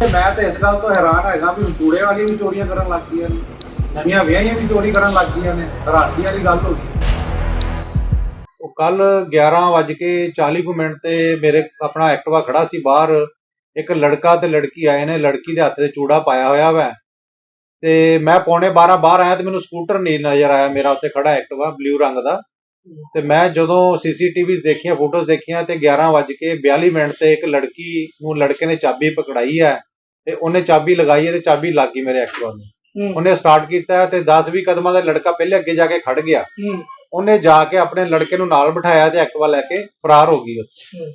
ਤੇ ਮੈਂ ਤਾਂ ਇਸ ਗੱਲ ਤੋਂ ਹੈਰਾਨ ਹੈਗਾ ਵੀ ਚੂੜੇ ਵਾਲੀ ਵੀ ਚੋਰੀਆਂ ਕਰਨ ਲੱਗ ਗਈਆਂ ਨੇ, ਨਵੀਆਂ ਵਿਆਹੀਆਂ ਵੀ ਚੋਰੀ ਕਰਨ ਲੱਗ ਗਈਆਂ ਨੇ ਹੈਰਾਨਗੀ ਵਾਲੀ ਗੱਲ ਹੋ ਗਈ। ਉਹ ਕੱਲ 11:40 ਕੁ ਮਿੰਟ ਤੇ ਮੇਰੇ ਆਪਣਾ ਐਕਟਿਵਾ ਖੜਾ ਸੀ ਬਾਹਰ, ਇੱਕ ਲੜਕਾ ਤੇ ਲੜਕੀ ਆਏ ਨੇ, ਲੜਕੀ ਦੇ ਹੱਥ 'ਤੇ ਚੂੜਾ ਪਾਇਆ ਹੋਇਆ ਵਾ। ਤੇ ਮੈਂ ਪੌਣੇ 12 ਬਾਹਰ ਆਇਆ ਤੇ ਮੈਨੂੰ ਸਕੂਟਰ ਨਹੀਂ ਨਜ਼ਰ ਆਇਆ, ਮੇਰਾ ਉੱਥੇ ਖੜਾ ਐਕਟਿਵਾ ਬਲੂ ਰੰਗ ਦਾ। ਤੇ ਮੈਂ ਜਦੋਂ ਸੀਸੀਟੀਵੀਜ਼ ਦੇਖੀਆਂ ਫੋਟੋਜ਼ ਦੇਖੀਆਂ ਤੇ 11:42 ਮਿੰਟ ਤੇ ਇੱਕ ਲੜਕੀ ਨੂੰ ਲੜਕੇ ਨੇ ਚਾਬੀ ਪਕੜਾਈ ਹੈ ਤੇ ਉਹਨੇ ਚਾਬੀ ਲਗਾਈ ਹੈ ਤੇ ਚਾਬੀ ਲੱਗ ਗਈ ਮੇਰੇ ਐਕਟਿਵਾ ਨੂੰ ਉਹਨੇ ਸਟਾਰਟ ਕੀਤਾ ਤੇ 10-20 ਕਦਮਾਂ ਦਾ ਲੜਕਾ ਪਹਿਲੇ ਅੱਗੇ ਜਾ ਕੇ ਖੜ ਗਿਆ। ਉਹਨੇ ਜਾ ਕੇ ਆਪਣੇ ਲੜਕੇ ਨੂੰ ਨਾਲ ਬਿਠਾਇਆ ਤੇ ਐਕਟਿਵਾ ਲੈ ਕੇ ਫਰਾਰ ਹੋ ਗਈ ਉੱਥੇ।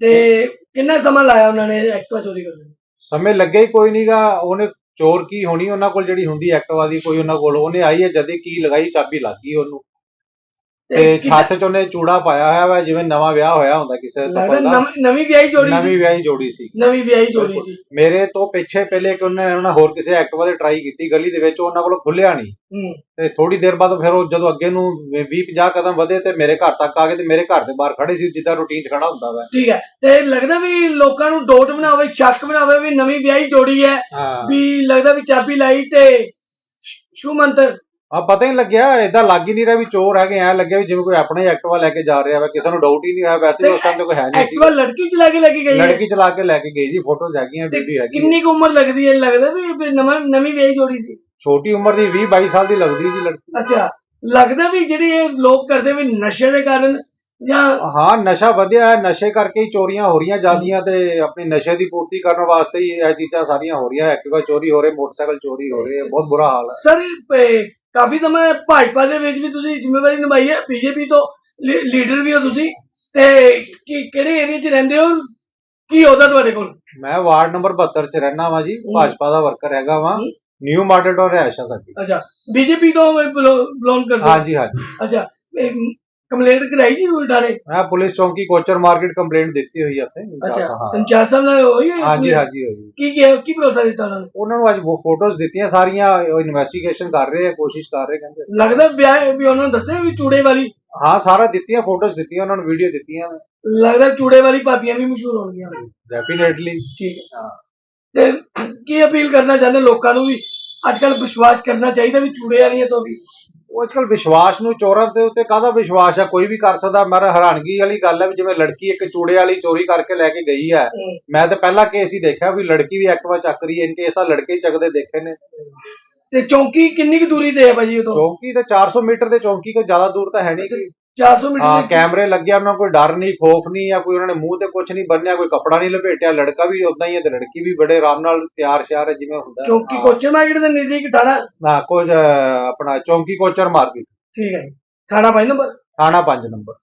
ਤੇ ਕਿੰਨਾ ਸਮਾਂ ਲਾਇਆ ਉਹਨਾਂ ਨੇ ਐਕਟਿਵਾ ਚੋਰੀ ਕਰਨ ਨੂੰ? ਸਮੇਂ ਲੱਗਿਆ ਹੀ ਕੋਈ ਨਹੀਂਗਾ ਉਹਨੇ ਚੋਰ ਕੀ ਹੋਣੀ ਉਹਨਾਂ ਕੋਲ ਜਿਹੜੀ ਹੁੰਦੀ ਐਕਟਿਵਾ ਦੀ ਕੋਈ ਉਹਨਾਂ ਕੋਲ ਉਹਨੇ ਆਈ ਹੈ ਜਦੇ ਕੀ ਲਗਾਈ ਚਾਬੀ ਲੱਗ ਗਈ ਉਹਨੂੰ। ਤੇ ਛੱਤ 'ਚ ਉਹਨੇ ਚੂੜਾ ਪਾਇਆ ਹੋਇਆ ਵਾ ਜਿਵੇਂ ਨਵਾਂ ਵਿਆਹ ਹੋਇਆ ਹੁੰਦਾ ਕਿਸੇ ਲੱਗਦਾ ਦਾ ਨਵੀਂ- ਨਵੀਂ ਵਿਆਹੀ ਜੋੜੀ ਨਵੀਂ ਸੀ। ਵਿਆਹੀ ਜੋੜੀ ਸੀ। ਨਵੀਂ ਵਿਆਹੀ ਜੋੜੀ ਸੀ। ਮੇਰੇ ਤੋਂ ਪਿੱਛੇ ਪਹਿਲੇ ਕਿ ਉਹਨੇ ਉਹਨਾਂ ਹੋਰ ਕਿਸੇ ਐਕਟਿਵਾ ਤੇ ਟਰਾਈ ਕੀਤੀ ਗਲੀ ਦੇ ਵਿੱਚ ਉਹਨਾਂ ਕੋਲੋਂ ਖੁੱਲਿਆ ਨਹੀਂ। ਹੂੰ। ਤੇ ਥੋੜੀ ਦੇਰ ਬਾਅਦ ਫਿਰ ਉਹ ਜਦੋਂ ਅੱਗੇ ਨੂੰ 20 50 ਕਦਮ ਵਧੇ ਤੇ ਮੇਰੇ ਘਰ ਤੱਕ ਆ ਗਏ ਤੇ ਮੇਰੇ ਘਰ ਦੇ ਬਾਹਰ ਖੜੇ ਸੀ ਜਿੱਦਾਂ ਰੂਟੀਨ 'ਚ ਖੜਾ ਹੁੰਦਾ ਵਾ। ਠੀਕ ਹੈ। ਤੇ ਲੱਗਦਾ ਵੀ ਲੋਕਾਂ ਨੂੰ ਡੋਟ ਬਣਾਵੇ ਸ਼ੱਕ ਬਣਾਵੇ ਵੀ ਨਵੀਂ ਵਿਆਹੀ ਜੋੜੀ ਹੈ ਹਾਂ। ਵੀ ਲੱਗਦਾ ਵੀ ਚਾਬੀ ਲਾਈ ਤੇ ਸ਼ੂ ਮੰਤਰ ਆ ਪਤਾ ਹੀ ਲੱਗਿਆ ਏਦਾਂ ਲੱਗ ਹੀ ਨਹੀਂ ਰਿਹਾ ਵੀ ਚੋਰ ਹੈਗੇ ਐ ਲੱਗਿਆ ਵੀ ਜਿਵੇਂ ਕੋਈ ਆਪਣੇ ਐਕਟਿਵਾ ਲੈ ਕੇ ਜਾ ਰਿਹਾ ਵਾ ਕਿਸੇ ਨੂੰ ਡਾਊਟ ਹੀ ਨਹੀਂ ਹੋਇਆ ਵੈਸੇ ਉਸ ਟਾਈਮ ਤੇ ਕੋਈ ਹੈ ਨਹੀਂ ਸੀ। ਐਕਟਿਵਾ ਲੜਕੀ ਚਲਾ ਕੇ ਲੈ ਕੇ ਗਈ ਹੈ। ਲੜਕੀ ਚਲਾ ਕੇ ਲੈ ਕੇ ਗਈ ਜੀ ਫੋਟੋਜ਼ ਹੈਗੀਆਂ ਵੀਡੀਓ ਹੈਗੀ। ਕਿੰਨੀ ਕੁ ਉਮਰ ਲੱਗਦੀ ਹੈ ਲੱਗਦਾ ਵੀ ਵੀ ਨਵਾਂ ਨਵੀਂ ਵਿਆਹੀ ਜੋੜੀ ਸੀ? ਛੋਟੀ ਉਮਰ ਦੀ 20 22 ਸਾਲ ਦੀ ਲੱਗਦੀ ਜੀ ਲੜਕੀ। ਅੱਛਾ ਲੱਗਦਾ ਵੀ ਜਿਹੜੀ ਇਹ ਲੋਕ ਕਰਦੇ ਵੀ ਨਸ਼ੇ ਦੇ ਕਾਰਨ ਜਾਂ ਹਾਂ ਨਸ਼ਾ ਵਧਿਆ ਹੈ ਨਸ਼ੇ ਕਰਕੇ ਹੀ ਚੋਰੀਆਂ ਹੋ ਰਹੀਆਂ ਜਾਂਦੀਆਂ ਤੇ ਆਪਣੀ ਨਸ਼ੇ ਦੀ ਪੂਰਤੀ ਕਰਨ ਵਾਸਤੇ ਹੀ ਇਹ ਚੀਜ਼ਾਂ ਸਾਰੀਆਂ ਹੋ ਰਹੀਆਂ ਐਕਟਿਵਾ ਚੋਰੀ ਹੋ ਰਹੇ ਮੋਟਰਸਾਈਕਲ ਚੋਰੀ ਹੋ ਰਹੇ ਬਹੁਤ ਬੁਰਾ ਹਾਲ ਹੈ। ਸਰ ਇਹ ਕਾਫੀ ਸਮਾਂ ਭਾਜਪਾ ਦੇ ਵਿੱਚ ਵੀ ਤੁਸੀਂ ਜ਼ਿੰਮੇਵਾਰੀ ਨਿਭਾਈ ਹੈ। ਬੀਜੇਪੀ ਤੋਂ ਲੀਡਰ ਵੀ ਹੋ ਤੁਸੀਂ। ਤੇ ਕੀ ਕਿਹੜੇ ਏਰੀਆ 'ਚ ਰਹਿੰਦੇ ਹੋ? ਕੀ ਉਹਦਾ ਤੁਹਾਡੇ ਕੋਲ? ਮੈਂ ਵਾਰਡ ਨੰਬਰ 72 ਚ ਰਹਿਣਾ ਵਾਂ ਜੀ। ਹੂੰ। ਭਾਜਪਾ ਦਾ ਵਰਕਰ ਹੈਗਾ ਵਾਂ। ਹੂੰ। ਨਿਊ ਮਾਡਲ ਟਾਊਨ ਰਹਿਸ਼ਾ ਸਾਡੀ। ਅੱਛਾ। ਬੀਜੇਪੀ ਤੋਂ ਬਿਲੋਂਗ ਕਰਦੇ ਹੋ? ਹਾਂਜੀ ਹਾਂਜੀ। ਅੱਛਾ। ਕੰਪਲੇਂਟ ਕਰਾਈ ਜੀ ਉਲਟਾਰੇ ਮੈਂ ਪੁਲਿਸ ਚੌਂਕੀ ਕੋਚਰ ਮਾਰਕੀਟ ਕੰਪਲੇਂਟ ਦਿੱਤੀ ਹੋਈ ਇੰਚਾਰਜ ਅੱਛਾ ਪੰਚਾਇਤ ਸਾਹਿਬ ਨਾਲ ਹੋਈ ਹੈ ਹਾਂਜੀ ਹਾਂਜੀ ਹੋਈ। ਕੀ ਕੀ ਕੀ ਭਰੋਸਾ ਦਿੱਤਾ ਉਹਨਾਂ ਨੂੰ? ਉਹਨਾਂ ਨੂੰ ਅੱਜ ਫੋਟੋਜ਼ ਦਿੱਤੀਆਂ ਸਾਰੀਆਂ ਉਹ ਇਨਵੈਸਟੀਗੇਸ਼ਨ ਕਰ ਰਹੇ ਆ ਕੋਸ਼ਿਸ਼ ਕਰ ਰਹੇ ਕਹਿੰਦੇ ਲੱਗਦਾ ਵਿਆਹ ਵੀ ਉਹਨਾਂ ਨੂੰ ਦੱਸਿਆ ਵੀ ਚੂੜੇ ਵਾਲੀ? ਹਾਂ ਸਾਰਾ ਦਿੱਤੀਆਂ ਫੋਟੋਜ਼ ਦਿੱਤੀਆਂ ਉਹਨਾਂ ਨੂੰ ਵੀਡੀਓ ਦਿੱਤੀਆਂ। ਲੱਗਦਾ ਚੂੜੇ ਵਾਲੀ ਭਾਬੀਆਂ ਵੀ ਮਸ਼ਹੂਰ ਹੋਣਗੀਆਂ। ਡੈਫੀਨੇਟਲੀ ਠੀਕ ਹੈ। ਹਾਂ। ਤੇ ਕੀ ਅਪੀਲ ਕਰਨਾ ਚਾਹੁੰਦੇ ਲੋਕਾਂ ਨੂੰ ਵੀ ਅੱਜ ਕੱਲ ਵਿਸ਼ਵਾਸ ਕਰਨਾ ਚਾਹੀਦਾ ਵੀ ਚੂੜੇ ਵਾਲੀਆਂ ਤੋਂ ਵੀ? ਉਹ ਅੱਜਕੱਲ ਵਿਸ਼ਵਾਸ ਨੂੰ ਚੋਰਾਂ ਦੇ ਉੱਤੇ ਕਾਹਦਾ ਵਿਸ਼ਵਾਸ ਹੈ ਕੋਈ ਵੀ ਕਰ ਸਕਦਾ। ਪਰ ਹੈਰਾਨਗੀ ਵਾਲੀ ਗੱਲ ਹੈ ਵੀ ਜਿਵੇਂ ਲੜਕੀ ਇੱਕ ਚੂੜੇ ਵਾਲੀ ਚੋਰੀ ਕਰਕੇ ਲੈ ਕੇ ਗਈ ਹੈ। ਮੈਂ ਤਾਂ ਪਹਿਲਾ ਕੇਸ ਹੀ ਦੇਖਿਆ ਵੀ ਲੜਕੀ ਵੀ ਐਕਟਿਵਾ ਚੱਕ ਰਹੀ ਹੈ ਇਨ ਕੇਸ ਤਾਂ ਲੜਕੇ ਹੀ ਚੱਕਦੇ ਦੇਖੇ ਨੇ। ਤੇ ਚੌਂਕੀ ਕਿੰਨੀ ਕੁ ਦੂਰੀ ਤੇ ਹੈ ਭਾਜੀ ਉਹ ਤੋਂ? ਚੌਂਕੀ ਤੇ 400 ਮੀਟਰ ਦੇ ਚੌਂਕੀ ਕੋਈ ਜ਼ਿਆਦਾ ਦੂਰ ਤਾਂ ਹੈ ਨਹੀਂ ਸੀ 400 ਮੀਟਰ ਹਾਂ ਦੀ- ਕੈਮਰੇ ਲੱਗੇ ਆ, ਉਹਨਾਂ ਨੂੰ ਕੋਈ ਡਰ ਨਹੀਂ ਖੋਫ ਨਹੀਂ ਜਾਂ ਕੋਈ ਉਹਨਾਂ ਨੇ ਮੂੰਹ ਤੇ ਕੁਝ ਨਹੀਂ ਬੰਨਿਆ ਕੋਈ ਕੱਪੜਾ ਨਹੀਂ ਲਪੇਟਿਆ ਲੜਕਾ ਵੀ ਉਦਾਂ ਹੀ ਹੈ ਤੇ ਲੜਕੀ ਵੀ ਬੜੇ ਆਰਾਮ ਨਾਲ ਤਿਆਰ ਸ਼ਿਆਰ ਹੈ ਜਿਵੇਂ ਹੁੰਦਾ। ਚੌਂਕੀ ਹਾਂ। ਕੋਚਰ ਮਾਰਕੀਟ ਦੇ ਨਜ਼ਦੀਕ ਥਾਣਾ ਨਾ ਕੁਝ ਆਪਣਾ ਚੌਂਕੀ ਕੋਚਰ ਮਾਰਕੀਟ ਠੀਕ ਹੈ ਜੀ। ਥਾਣਾ ਭਾਈ ਨੰਬਰ ਥਾਣਾ 5 ਨੰਬਰ